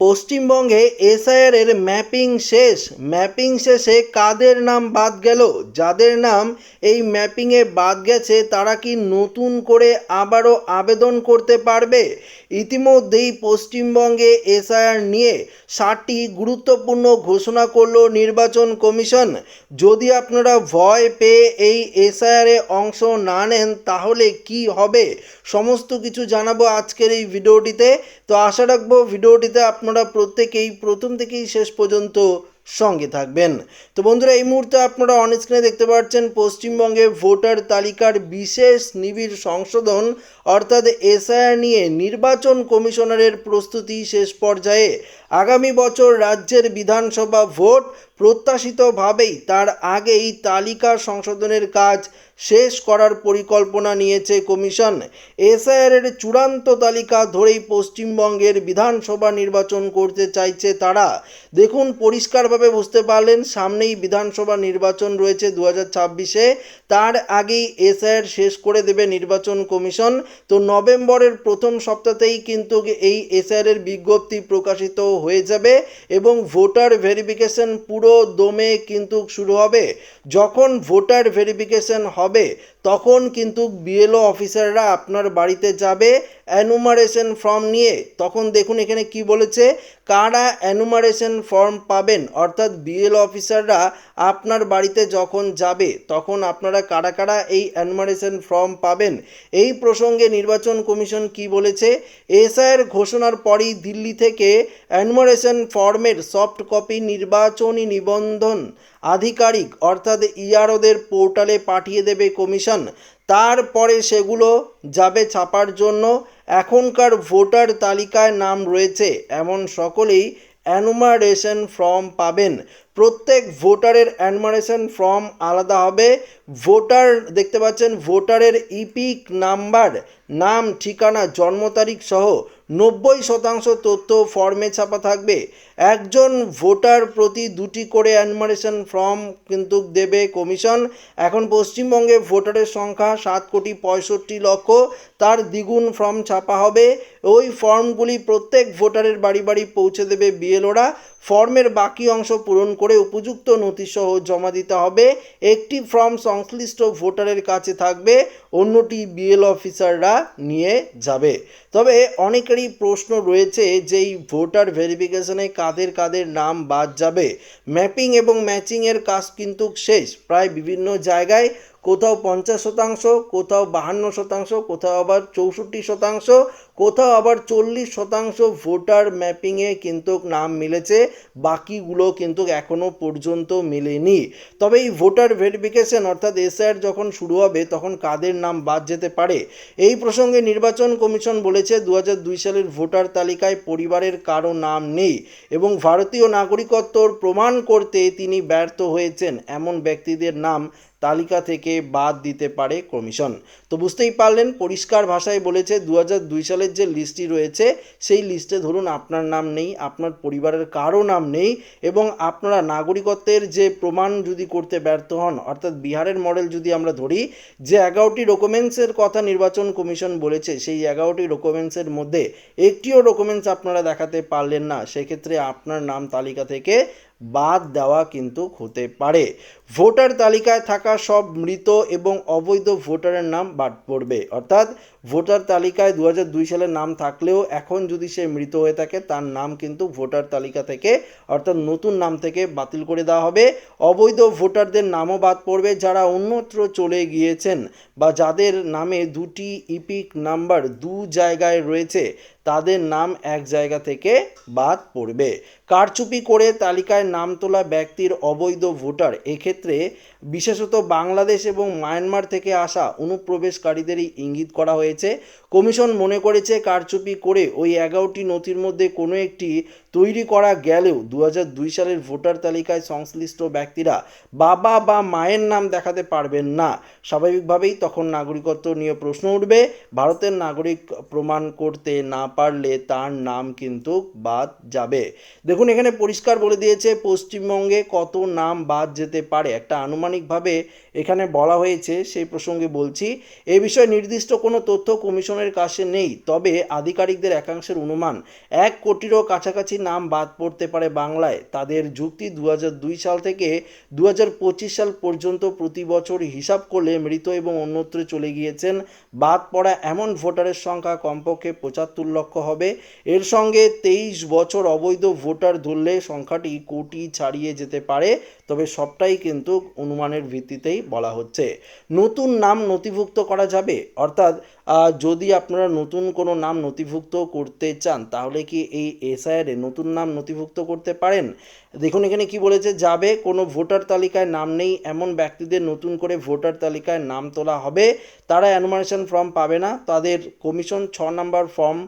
পশ্চিমবঙ্গে এসআইআর এর ম্যাপিং শেষ। ম্যাপিং শেষে কাদের নাম বাদ গেল? যাদের নাম এই ম্যাপিংয়ে বাদ গেছে, তারা কি নতুন করে আবারও আবেদন করতে পারবে? ইতিমধ্যেই পশ্চিমবঙ্গে এসআইআর নিয়ে ষাটটি গুরুত্বপূর্ণ ঘোষণা করল নির্বাচন কমিশন। যদি আপনারা ভয় পেয়ে এই এসআইআরে অংশ না নেন, তাহলে কি হবে? সমস্ত কিছু জানাব আজকের এই ভিডিওটিতে। তো আশা রাখব ভিডিওটিতে আপনারা প্রত্যেকেই, প্রথম থেকেই শেষ পর্যন্ত সঙ্গে থাকবেন। তো বন্ধুরা, এই মুহূর্তে আপনারা অন স্ক্রিনে দেখতে পাচ্ছেন, পশ্চিমবঙ্গে ভোটার তালিকার বিশেষ নিবিড় সংশোধন, অর্থাৎ এসআইআর নিয়ে নির্বাচন কমিশনারের প্রস্তুতি শেষ পর্যায়ে। আগামী বছর রাজ্যের বিধানসভা ভোট প্রত্যাশিতভাবেই তার আগেই তালিকা সংশোধনের কাজ শেষ করার পরিকল্পনা নিয়েছে কমিশন। এসআইআর এর চূড়ান্ত তালিকা ধরেই পশ্চিমবঙ্গের বিধানসভা নির্বাচন করতে চাইছে তারা। দেখুন, পরিষ্কারভাবে বুঝতে পারলেন, সামনেই বিধানসভা নির্বাচন রয়েছে দু ছাব্বিশে। তার আগেই এসআইআর শেষ করে দেবে নির্বাচন কমিশন। তো নভেম্বরের প্রথম সপ্তাহতেই কিন্তু এই এসআইআর এর বিজ্ঞপ্তি প্রকাশিত হয়ে যাবে এবং ভোটার ভেরিফিকেশন পুরো দমে কিন্তু শুরু হবে। যখন ভোটার ভেরিফিকেশন হবে তখন কিন্তু বিএলও অফিসাররা আপনার বাড়িতে যাবে অ্যানুমারেশন ফর্ম নিয়ে, তখন দেখুন এখানে কি বলেছে, কারা অ্যানুমারেশন ফর্ম পাবেন? অর্থাৎ বিএল অফিসাররা আপনার বাড়িতে যখন যাবে, তখন আপনারা কারা কারা এই অ্যানুমারেশন ফর্ম পাবেন? এই প্রসঙ্গে নির্বাচন কমিশন কি বলেছে? এসআইয়ের ঘোষণার পরই দিল্লি থেকে অ্যানুমারেশন ফর্মের সফট কপি নির্বাচনী নিবন্ধন আধিকারিক, অর্থাৎ ইআরওদের পোর্টালে পাঠিয়ে দেবে কমিশন। তারপরে সেগুলো যাবে ছাপার জন্য। এখনকার ভোটার তালিকায় নাম রয়েছে, এমন সকলেই অ্যানুমারেশন ফর্ম পাবেন। প্রত্যেক ভোটারের অ্যানুমারেশন ফর্ম আলাদা হবে। ভোটার, দেখতে পাচ্ছেন, ভোটারের ইপিক নাম্বার, নাম, ঠিকানা, জন্ম তারিখ সহ নব্বই শতাংশ তথ্য ফর্মে ছাপা থাকবে। একজন ভোটার প্রতি দুটি করে অ্যানিমারেশন ফর্ম কিন্তু দেবে কমিশন। এখন পশ্চিমবঙ্গে ভোটারের সংখ্যা সাত কোটি পঁয়ষট্টি লক্ষ। তার দ্বিগুণ ফর্ম ছাপা হবে। ওই ফর্মগুলি প্রত্যেক ভোটারের বাড়ি বাড়ি পৌঁছে দেবে বিএলওরা। ফর্মের বাকি অংশ পূরণ করে উপযুক্ত নথিসহ জমা দিতে হবে। একটি ফর্ম সংশ্লিষ্ট ভোটারের কাছে থাকবে, অন্যটি বিএল অফিসাররা নিয়ে যাবে। তবে অনেকেরই প্রশ্ন রয়েছে যে এই ভোটার ভেরিফিকেশনে কাদের কাদের নাম বাদ যাবে। ম্যাপিং এবং ম্যাচিংয়ের কাজ কিন্তু শেষ। প্রায় বিভিন্ন জায়গায় কোথাও পঞ্চাশ শতাংশ, কোথাও বাহান্ন শতাংশ, কোথাও আবার চৌষট্টি শতাংশ কোথাও আবার চল্লিশ শতাংশ ভোটার ম্যাপিংয়ে কিন্তু নাম মিলেছে, বাকিগুলো কিন্তু এখনও পর্যন্ত মেলেনি। তবে এই ভোটার ভেরিফিকেশন অর্থাৎ এসআইআর যখন শুরু হবে, তখন কাদের নাম বাদ যেতে পারে? এই প্রসঙ্গে নির্বাচন কমিশন বলেছে দু সালের ভোটার তালিকায় পরিবারের কারও নাম নেই এবং ভারতীয় নাগরিকত্বর প্রমাণ করতে তিনি ব্যর্থ হয়েছেন। এমন ব্যক্তিদের নাম তালিকা থেকে বাদ দিতে পারে কমিশন। তো বুঝতেই পারলেন, পরিষ্কার ভাষায় বলেছে দু দুই সালের যে লিস্টটি রয়েছে, সেই লিস্টে ধরুন আপনার নাম নেই, আপনার পরিবারের কারও নাম নেই এবং আপনারা নাগরিকত্বের যে প্রমাণ যদি করতে ব্যর্থ হন, অর্থাৎ বিহারের মডেল যদি আমরা ধরি, যে এগারোটি ডকুমেন্টসের কথা নির্বাচন কমিশন বলেছে, সেই এগারোটি ডকুমেন্টসের মধ্যে একটিও ডকুমেন্টস আপনারা দেখাতে পারলেন না। সেক্ষেত্রে আপনার নাম তালিকা থেকে বাদ দেওয়া কিন্তু হতে পারে। ভোটার তালিকায় থাকা সব মৃত এবং অবৈধ ভোটারের নাম বাদ পড়বে। অর্থাৎ ভোটার তালিকায় দু দুই সালের নাম থাকলেও এখন যদি সে মৃত হয়ে থাকে, তার নাম কিন্তু ভোটার তালিকা থেকে, অর্থাৎ নতুন নাম থেকে বাতিল করে দেওয়া হবে। অবৈধ ভোটারদের নামও বাদ পড়বে যারা অন্যত্র চলে গিয়েছেন বা যাদের নামে দুটি ইপিক নাম্বার দু জায়গায় রয়েছে, তাদের নাম এক জায়গা থেকে বাদ পড়বে। কারচুপি করে তালিকায় নাম তোলা ব্যক্তির অবৈধ ভোটার, এক্ষেত্রে Letré বিশেষত বাংলাদেশ এবং মায়ানমার থেকে আসা অনুপ্রবেশকারীদেরই ইঙ্গিত করা হয়েছে। কমিশন মনে করেছে কারচুপি করে ওই এগারোটি নথির মধ্যে কোনো একটি তৈরি করা গেলেও দু সালের ভোটার তালিকায় সংশ্লিষ্ট ব্যক্তিরা বাবা বা মায়ের নাম দেখাতে পারবেন না। স্বাভাবিকভাবেই তখন নাগরিকত্ব নিয়ে প্রশ্ন উঠবে। ভারতের নাগরিক প্রমাণ করতে না পারলে তার নাম কিন্তু বাদ যাবে। দেখুন, এখানে পরিষ্কার বলে দিয়েছে, পশ্চিমবঙ্গে কত নাম বাদ যেতে পারে? একটা আনুমান আনুমানিকভাবে এখানে বলা হয়েছে, সেই প্রসঙ্গে বলছি, এ বিষয়ে নির্দিষ্ট কোনো তথ্য কমিশনের কাছে নেই, তবে আধিকারিকদের একাংশের অনুমান, এক কোটিরও কাছাকাছি নাম বাদ পড়তে পারে বাংলায়। তাদের যুক্তি দু সাল থেকে দু হাজার পঁচিশ সাল পর্যন্ত প্রতি বছর হিসাব করলে মৃত এবং অন্যত্র চলে গিয়েছেন। বাদ পড়া এমন ভোটারের সংখ্যা কমপক্ষে পঁচাত্তর লক্ষ হবে। এর সঙ্গে তেইশ বছর অবৈধ ভোটার ধরলে সংখ্যাটি কোটি ছাড়িয়ে যেতে পারে, তবে সবটাই কিন্তু অনুমানের ভিত্তিতেই বলা হচ্ছে। নতুন নাম নথিভুক্ত করা যাবে অর্থাৎ যদি আপনারা নতুন কোনো নাম নথিভুক্ত করতে চান, তাহলে কি এই এসআইআরে নতুন নাম নথিভুক্ত করতে পারেন? দেখুন, এখানে কি বলেছে, যাবে, কোনো ভোটার তালিকায় নাম নেই, এমন ব্যক্তিদের নতুন করে ভোটার তালিকায় নাম তোলা হবে, তারা অ্যানুমারেশন ফর্ম পাবে না, তাদের কমিশন ছ নম্বর ফর্ম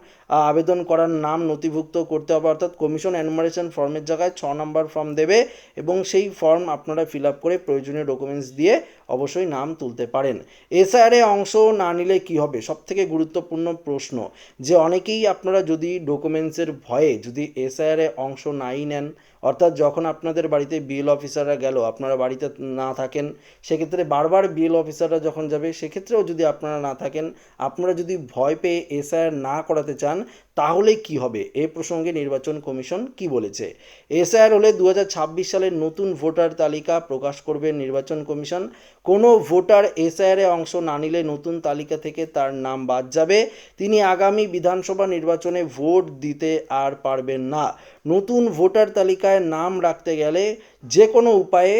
আবেদন করার নাম নথিভুক্ত করতে হবে, অর্থাৎ কমিশন অ্যানুমারেশন ফর্মের জায়গায় ছ নম্বর ফর্ম দেবে, এবং সেই ফর্ম আপনারা ফিল আপ করে প্রয়োজনীয় ডকুমেন্টস দিয়ে অবশ্যই নাম তুলতে পারেন। এসআইআরে অংশ না নিলে কি হবে? সব থেকে গুরুত্বপূর্ণ প্রশ্ন যে অনেকেই আপনারা যদি ডকুমেন্টসের ভয়ে যদি এসআইআরে অংশ নাই নেন অর্থাৎ যখন আপনাদের বাড়িতে বিএল অফিসাররা গেল, আপনারা বাড়িতে না থাকেন, সেক্ষেত্রে বারবার বিএল অফিসাররা যখন যাবে, সেক্ষেত্রেও যদি আপনারা না থাকেন, আপনারা যদি ভয় পেয়ে এসআইআর না করাতে চান, তাহলে কি হবে? এ প্রসঙ্গে নির্বাচন কমিশন কি বলেছে? এসআইআর হলে দু হাজার ছাব্বিশ সালের নতুন ভোটার তালিকা প্রকাশ করবে নির্বাচন কমিশন। কোনো ভোটার এসআইআরে অংশ না নিলে নতুন তালিকা থেকে তার নাম বাদ যাবে। তিনি আগামী বিধানসভা নির্বাচনে ভোট দিতে আর পারবেন না। নতুন ভোটার তালিকায় নাম রাখতে গেলে যে কোনো উপায়ে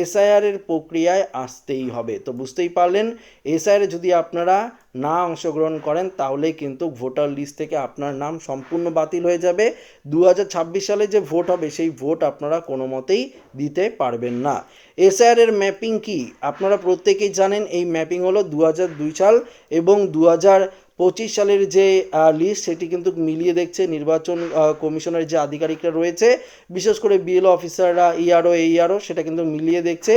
এসআইআর এর প্রক্রিয়ায় আসতেই হবে। তো বুঝতেই পারলেন, এসআইআর যদি আপনারা না অংশগ্রহণ করেন, তাহলে কিন্তু ভোটার লিস্ট থেকে আপনার নাম সম্পূর্ণ বাতিল হয়ে যাবে। দু হাজার ছাব্বিশ সালে যে ভোট হবে, সেই ভোট আপনারা কোনো মতেই দিতে পারবেন না। এসআইআর এর ম্যাপিং কি? আপনারা প্রত্যেকেই জানেন, এই ম্যাপিং হলো দু হাজার দুই সাল এবং দু হাজার পঁচিশ সালের যে লিস্ট সেটি কিন্তু মিলিয়ে দেখছে নির্বাচন কমিশনের যে আধিকারিকরা রয়েছে, বিশেষ করে বিএলও অফিসাররা ইআরও এইআরও সেটা কিন্তু মিলিয়ে দেখছে।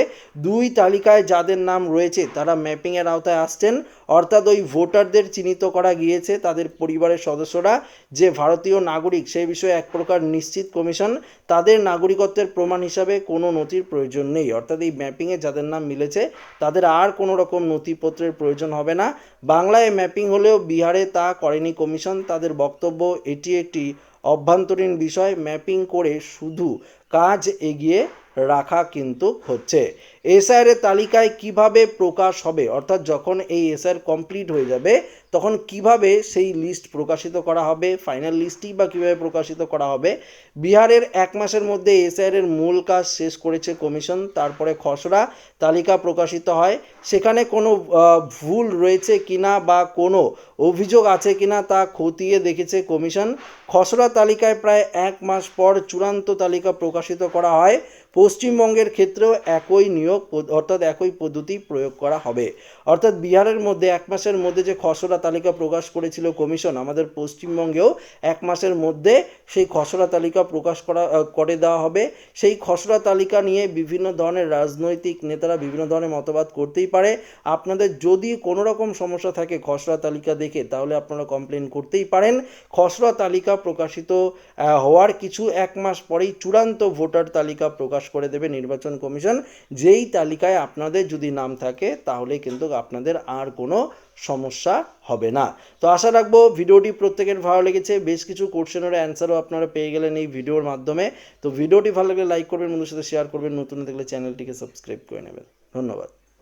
দুই তালিকায় যাদের নাম রয়েছে, তারা ম্যাপিংয়ের আওতায় আসছেন। অর্থাৎ ওই ভোটারদের চিহ্নিত করা গিয়েছে তাদের পরিবারের সদস্যরা, যে ভারতীয় নাগরিক, সেই বিষয়ে এক প্রকার নিশ্চিত কমিশন তাদের নাগরিকত্বের প্রমাণ হিসাবে কোনো নথির প্রয়োজন নেই। অর্থাৎ এই ম্যাপিংয়ে যাদের নাম মিলেছে, তাদের আর কোনো রকম নথিপত্রের প্রয়োজন হবে না। বাংলায় ম্যাপিং হলেও বিহারে তা করেনি কমিশন। তাদের বক্তব্য, এটি একটি অভ্যন্তরীণ বিষয়। ম্যাপিং করে শুধু কাজ এগিয়ে রাখা কিন্তু হচ্ছে। এসআইআর তালিকায় কীভাবে প্রকাশ হবে? অর্থাৎ যখন এই এসআইআর কমপ্লিট হয়ে যাবে তখন কীভাবে সেই লিস্ট প্রকাশিত করা হবে ফাইনাল লিস্টই বা কীভাবে প্রকাশিত করা হবে? বিহারের এক মাসের মধ্যে এসআইআর এর মূল কাজ শেষ করেছে কমিশন তারপরে খসড়া তালিকা প্রকাশিত হয়। সেখানে কোনো ভুল রয়েছে কিনা বা কোনো অভিযোগ আছে কিনা তা খতিয়ে দেখেছে কমিশন খসড়া তালিকায় প্রায় এক মাস পর চূড়ান্ত তালিকা প্রকাশিত করা হয়। পশ্চিমবঙ্গের ক্ষেত্রেও একই নিয়োগ, অর্থাৎ একই পদ্ধতি প্রয়োগ করা হবে। অর্থাৎ বিহারের মধ্যে এক মাসের মধ্যে যে খসড়া তালিকা প্রকাশ করেছিল কমিশন। আমাদের পশ্চিমবঙ্গেও এক মাসের মধ্যে সেই খসড়া তালিকা প্রকাশ করা করে দেওয়া হবে। সেই খসড়া তালিকা নিয়ে বিভিন্ন ধরনের রাজনৈতিক নেতারা বিভিন্ন ধরনের মতবাদ করতেই পারে। আপনাদের যদি কোনো রকম সমস্যা থাকে খসড়া তালিকা দেখে, তাহলে আপনারা কমপ্লেন করতেই পারেন। খসড়া তালিকা প্রকাশিত হওয়ার কিছু এক মাস পরেই চূড়ান্ত ভোটার তালিকা প্রকাশ করে দেবে নির্বাচন কমিশন। যেই তালিকায় আপনাদের যদি নাম থাকে, তাহলে কিন্তু আপনাদের আর কোনো সমস্যা হবে না। তো আশা রাখব ভিডিওটি প্রত্যেকের ভালো লেগেছে। বেশ কিছু কোশ্চেনের অ্যান্সারও আপনারা পেয়ে গেলেন এই ভিডিওর মাধ্যমে। তো ভিডিওটি ভালো লাগলে লাইক করবেন বন্ধুর সাথে শেয়ার করবেন। নতুন দেখলে চ্যানেলটিকে সাবস্ক্রাইব করে নেবেন। ধন্যবাদ।